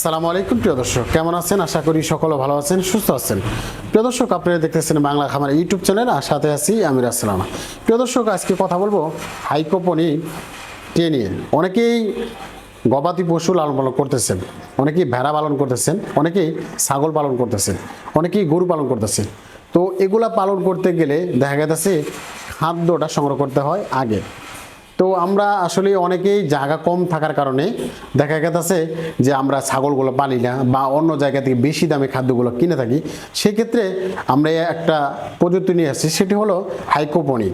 আসসালামু আলাইকুম, প্রিয় দর্শক। কেমন আছেন? আশা করি সকলে ভালো আছেন, সুস্থ আছেন। প্রিয় দর্শক, আপনারা দেখতেছেন বাংলা খামার ইউটিউব চ্যানেল, আর সাথে আছি আমির আসসালাম প্রিয় দর্শক, আজকে কথা বলব হাইকোপনি টে নিয়ে? অনেকেই গবাদি পশু লালন পালন করতেছেন, অনেকেই ভেড়া পালন করতেছেন, অনেকেই ছাগল পালন করতেছেন, অনেকেই গরু পালন করতেছেন। তো এগুলা পালন করতে গেলে দেখা গেছে খাদ্যটা সংগ্রহ করতে হয় আগে। তো আমরা আসলে অনেকেই জায়গা কম থাকার কারণে দেখা গেছে যে আমরা ছাগলগুলো পালি না বা অন্য জায়গা থেকে বেশি দামে খাদ্যগুলো কিনে থাকি, সেক্ষেত্রে আমরা একটা প্রযুক্তি নিয়ে আসছি, সেটি হলো হাইকোপনি।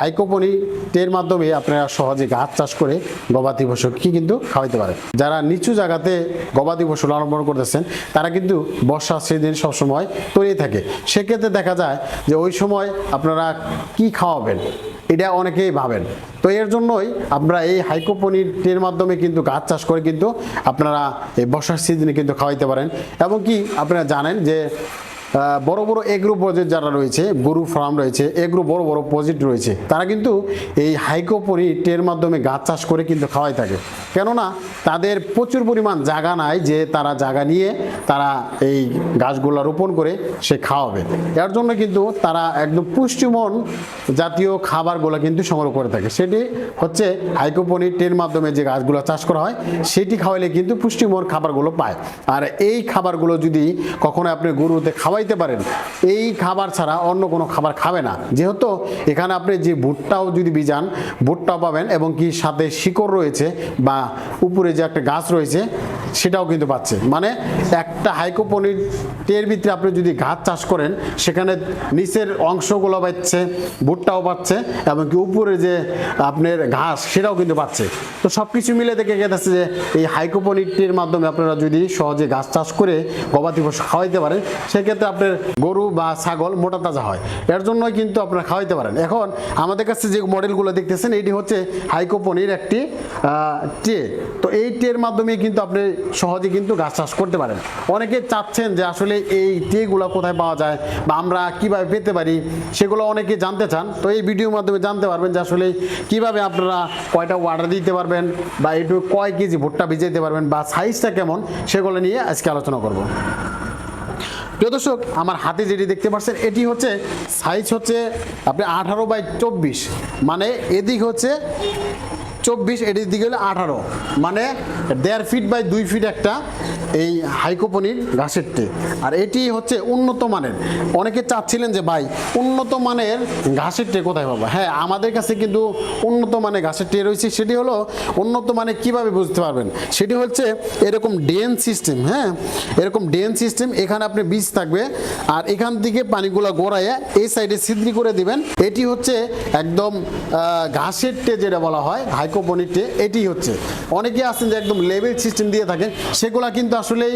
হাইকোপনি টের মাধ্যমে আপনারা সহজে গাছ চাষ করে গবাদি পশু পশুকে কিন্তু খাওয়াইতে পারে যারা নিচু জায়গাতে গবাদি পশু লালন করতেছেন, তারা কিন্তু বর্ষা সিজন সবসময় তৈরি থাকে। সেক্ষেত্রে দেখা যায় যে ওই সময় আপনারা কি খাওয়াবেন? এটা অনেকেই ভাবেন। তো এর জন্যই আমরা এই হাইকোপনিটের মাধ্যমে কিন্তু গাছ চাষ করে কিন্তু আপনারা এই বর্ষার সিজনে কিন্তু খাওয়াইতে পারেন। এবং কি আপনারা জানেন যে বড় বড় এগ্রো প্রজেক্ট যারা রয়েছে, গরু ফার্ম রয়েছে এগ্রো বড় বড় প্রজেক্ট রয়েছে, তারা কিন্তু এই হাইকোপনিটের মাধ্যমে গাছ চাষ করে কিন্তু খাওয়াই থাকে। কেননা তাদের প্রচুর পরিমাণ জায়গা নাই যে তারা জায়গা নিয়ে তারা এই গাছগুলো রোপণ করে সে খাওয়াবে। এর জন্য কিন্তু তারা একদম পুষ্টিমন জাতীয় খাবারগুলো কিন্তু সংগ্রহ করে থাকে। সেটি হচ্ছে হাইকোপনিটের মাধ্যমে যে গাছগুলো চাষ করা হয়, সেটি খাওয়াইলে কিন্তু পুষ্টিমন খাবারগুলো পায়। আর এই খাবারগুলো যদি কখনো আপনি গরুতে খাওয়াইতে পারেন। এই খাবার ছাড়া অন্য কোনো খাবার খাবে না। যেহেতু এখানে আপনি যে ভুট্টাও যদি বিজান ভুট্টাও পাবেন এবং কি সাথে শিকড় রয়েছে বা উপরে যে একটা গাছ রয়েছে, সেটাও কিন্তু পাচ্ছে। মানে একটা হাইকোপনিটের ভিতরে আপনি যদি গাছ চাষ করেন, সেখানে নিচের অংশগুলো পাচ্ছে, ভুট্টাও পাচ্ছে এবং কি উপরে যে আপনার ঘাস, সেটাও কিন্তু পাচ্ছে। তো সব কিছু মিলে দেখে গেছে যে এই হাইকোপনিটের মাধ্যমে আপনারা যদি সহজে গাছ চাষ করে গবাদি পশু খাওয়াইতে পারেন, সেক্ষেত্রে আপনার গরু বা ছাগল মোটা তাজা হয়। এর জন্যই কিন্তু আপনারা খাওয়াইতে পারেন। এখন আমাদের কাছে যে মডেলগুলো দেখতেছেন, এটি হচ্ছে হাইকোপনির একটি ট্রে তো এই ট্রের মাধ্যমে কিন্তু আপনি সহজে কিন্তু গাছ চাষ করতে পারেন। অনেকে চাচ্ছেন যে আসলে এই ট্রেগুলো কোথায় পাওয়া যায় বা আমরা কীভাবে পেতে পারি, সেগুলো অনেকে জানতে চান। তো এই ভিডিওর মাধ্যমে জানতে পারবেন যে আসলে কীভাবে আপনারা কয়টা অর্ডার দিতে পারবেন বা একটু কয় কেজি ভুট্টা ভিজাইতে পারবেন বা সাইজটা কেমন, সেগুলো নিয়ে আজকে আলোচনা করব। প্রিয় দর্শক, আমার হাতে যেটি দেখতে পাচ্ছেন, এটি হচ্ছে সাইজ হচ্ছে আপনি আঠারো বাই চব্বিশ। মানে এদিক হচ্ছে চব্বিশ এটির দিকে হলো আঠারো। মানে দেড় ফিট বাই দুই ফিট একটা এই হাইকোপনির ঘাসের টে আর এটি হচ্ছে উন্নত মানের। অনেকে চাচ্ছিলেন যে, ভাই, উন্নত মানের ঘাসের টে কোথায় পাবো? হ্যাঁ আমাদের কাছে কিন্তু উন্নত মানের ঘাসের টে রয়েছে। সেটি হলো উন্নত মানে কীভাবে বুঝতে পারবেন? সেটি হচ্ছে এরকম ডেন সিস্টেম হ্যাঁ? এরকম ডেন সিস্টেম, এখানে আপনি বীজ থাকবে। আর এখান থেকে পানিগুলো গড়াইয়ে এই সাইডে ছিদ্রি করে দিবেন। এটি হচ্ছে একদম ঘাসের টে যেটা বলা হয়, হাইকোপনির টে এটি হচ্ছে। অনেকে আছেন যে, একদম লেভেল সিস্টেম দিয়ে থাকেন, সেগুলা কিন্তু আসলেই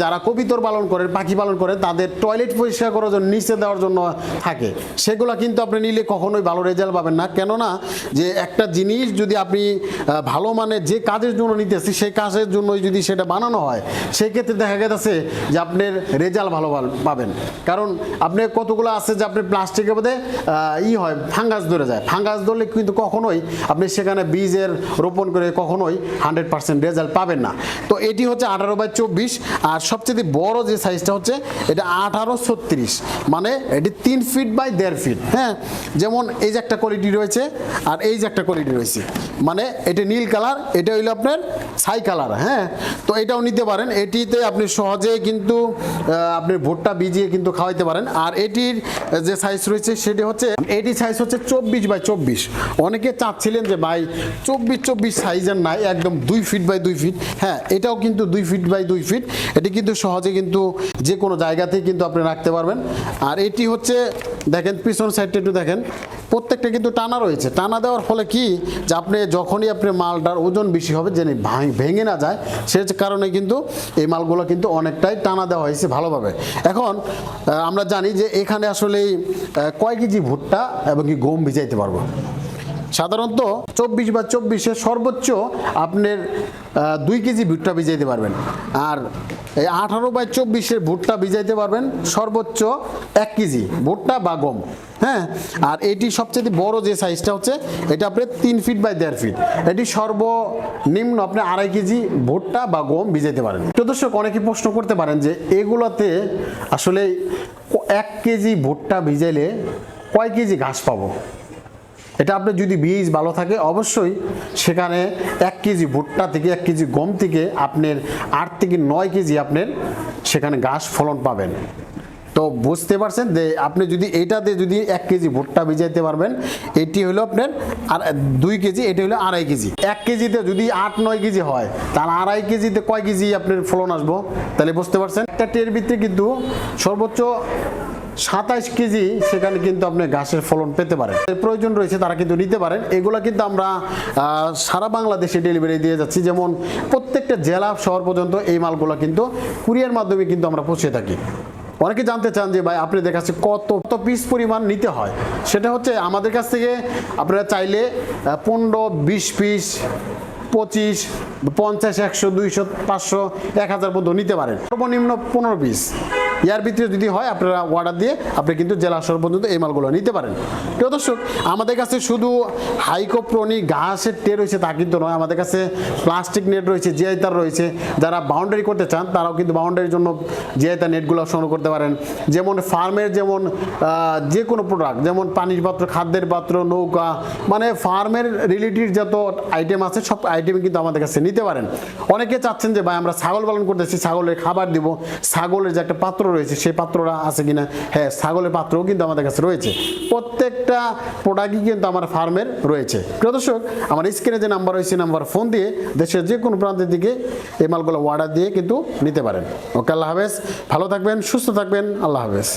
যারা কবিতর পালন করেন, পাখি পালন করে তাদের টয়লেট পরিষ্কার করার জন্য, নিচে দেওয়ার জন্য থাকে। সেগুলা কিন্তু আপনি নিলে কখনোই ভালো রেজাল্ট পাবেন না। কেননা, যে একটা জিনিস যদি আপনি ভালো মানে যে কাজের জন্য নিতেছি, সেই কাজের জন্যই যদি সেটা বানানো হয়, সেক্ষেত্রে দেখা গেছে যে আপনার রেজাল্ট ভালো ভালো পাবেন। কারণ আপনি কতগুলো আছে যে আপনি প্লাস্টিকের মধ্যে ই হয় ফাঙ্গাস ধরে যায়। ফাঙ্গাস ধরলে কিন্তু কখনোই আপনি সেখানে বীজের রোপণ করে কখনোই হান্ড্রেড পার্সেন্ট রেজাল্ট পাবেন না। তো এটি হচ্ছে আঠারো বাই চব্বিশ, আর সবচেয়ে বড় যে সাইজটা হচ্ছে, এটা আঠারো ছত্রিশ। মানে এটি তিন ফিট বাই দেড় ফিট হ্যাঁ? যেমন এই যে একটা কোয়ালিটি রয়েছে, আর এই যে একটা কোয়ালিটি রয়েছে। মানে এটা নীল কালার, এটা হইল আপনার ছাই কালার হ্যাঁ? তো এটাও নিতে পারেন। এটিতে আপনি সহজে কিন্তু আপনি ভুট্টা ভিজিয়ে কিন্তু খাওয়াইতে পারেন। আর এটির যে সাইজ রয়েছে, সেটি হচ্ছে এটি সাইজ হচ্ছে চব্বিশ বাই চব্বিশ। অনেকে চাচ্ছিলেন যে, ভাই, চব্বিশ চব্বিশ সাইজের নাই, একদম দুই ফিট বাই দুই ফিট হ্যাঁ এটাও কিন্তু দুই ফিট বাই দুই ফিট এটি কিন্তু সহজে কিন্তু যে কোনো জায়গাতেই কিন্তু আপনি রাখতে পারবেন। আর এটি হচ্ছে, দেখেন, পিছন সাইডটা একটু দেখেন। প্রত্যেকটা কিন্তু টানা রয়েছে। টানা দেওয়ার ফলে কি? যে আপনি যখনই আপনি মালটার ওজন বেশি হবে, যেন ভাঙ- না যায়, সে কারণে কিন্তু এই মালগুলো কিন্তু অনেকটাই টানা দেওয়া হয়েছে ভালোভাবে। এখন আমরা জানি যে এখানে আসলে কয় কেজি ভুট্টা এবং কি গম ভিজাইতে পারব? সাধারণত চব্বিশ বা চব্বিশে সর্বোচ্চ আপনার দুই কেজি ভুট্টা ভিজাইতে পারবেন। আর এই আঠারো বাই চব্বিশের ভুট্টা ভিজাইতে পারবেন সর্বোচ্চ এক কেজি ভুট্টা বা গম। হ্যাঁ? আর এটি সবচেয়ে বড় যে সাইজটা হচ্ছে, এটা আপনার তিন ফিট বাই দেড় ফিট। এটি সর্বনিম্ন আপনি আড়াই কেজি ভুট্টা বা গম ভিজাইতে পারেন। তো দর্শক, অনেকে প্রশ্ন করতে পারেন যে এগুলোতে আসলে এক কেজি ভুট্টা ভিজাইলে কয় কেজি ঘাস পাবো? এটা আপনার যদি বীজ ভালো থাকে, অবশ্যই সেখানে এক কেজি ভুট্টা থেকে, এক কেজি গম থেকে আপনার আট থেকে নয় কেজি আপনার সেখানে ঘাস ফলন পাবেন। তো বুঝতে পারছেন যে আপনি যদি এটাতে যদি এক কেজি ভুট্টা ভিজাইতে পারবেন, এটি হলো আপনার আর দুই কেজি, এটি হলো আড়াই কেজি। এক কেজিতে যদি আট নয় কেজি হয়, তাহলে আড়াই কেজিতে কয় কেজি আপনার ফলন আসব? তাহলে বুঝতে পারছেন? একটা টের ভিতরে কিন্তু সর্বোচ্চ সাতাইশ কেজি, সেখানে কিন্তু আপনি ঘাসের ফলন পেতে পারেন। প্রয়োজন রয়েছে, তারা কিন্তু নিতে পারেন। এগুলো কিন্তু আমরা সারা বাংলাদেশে ডেলিভারি দিয়ে যাচ্ছি। যেমন প্রত্যেকটা জেলা শহর পর্যন্ত এই মালগুলো কিন্তু কুরিয়ার মাধ্যমে কিন্তু আমরা পৌঁছে থাকি। অনেকে জানতে চান যে, ভাই, আপনি দেখাচ্ছে কত কত পিস পরিমাণ নিতে হয়? সেটা হচ্ছে আমাদের কাছ থেকে আপনারা চাইলে পনেরো, বিশ পিস পঁচিশ, পঞ্চাশ, একশো, দুইশো, পাঁচশো, এক হাজার পর্যন্ত নিতে পারেন। সর্বনিম্ন পনেরো পিস ইয়ার ভিতরে যদি হয়, আপনারা অর্ডার দিয়ে আপনি কিন্তু জেলা শহর পর্যন্ত এই মালগুলো নিতে পারেন। প্রিয় দর্শক, আমাদের কাছে শুধু হাইকোপ্রনি ঘাসের টে রয়েছে তা কিন্তু নয়, আমাদের কাছে প্লাস্টিক নেট রয়েছে জিআই তার রয়েছে। যারা বাউন্ডারি করতে চান, তারাও কিন্তু বাউন্ডারির জন্য জিআই তার নেটগুলো সংগ্রহ করতে পারেন। যেমন ফার্মের যেমন যে কোনো প্রোডাক্ট যেমন পানির পাত্র, খাদ্যের পাত্র, নৌকা মানে ফার্মের রিলেটেড যত আইটেম আছে, সব আইটেম কিন্তু আমাদের কাছে নিতে পারেন। অনেকে চাচ্ছেন যে, ভাই, আমরা ছাগল পালন করতেছি, ছাগলের খাবার দিব। ছাগলের যে একটা পাত্র রয়েছে, সেই পাত্রটা আছে কিনা? হ্যাঁ ছাগলের পাত্রও কিন্তু আমাদের কাছে রয়েছে। প্রত্যেকটা প্রোডাক্টই কিন্তু আমার ফার্মের রয়েছে। প্রিয় দর্শক, আমার স্ক্রিনে যে নাম্বার রয়েছে নাম্বার ফোন দিয়ে দেশের যে কোনো প্রান্তের দিকে এই মালগুলো অর্ডার দিয়ে কিন্তু নিতে পারেন। ওকে, আল্লাহ হাফেজ। ভালো থাকবেন, সুস্থ থাকবেন, আল্লাহ হাফেজ।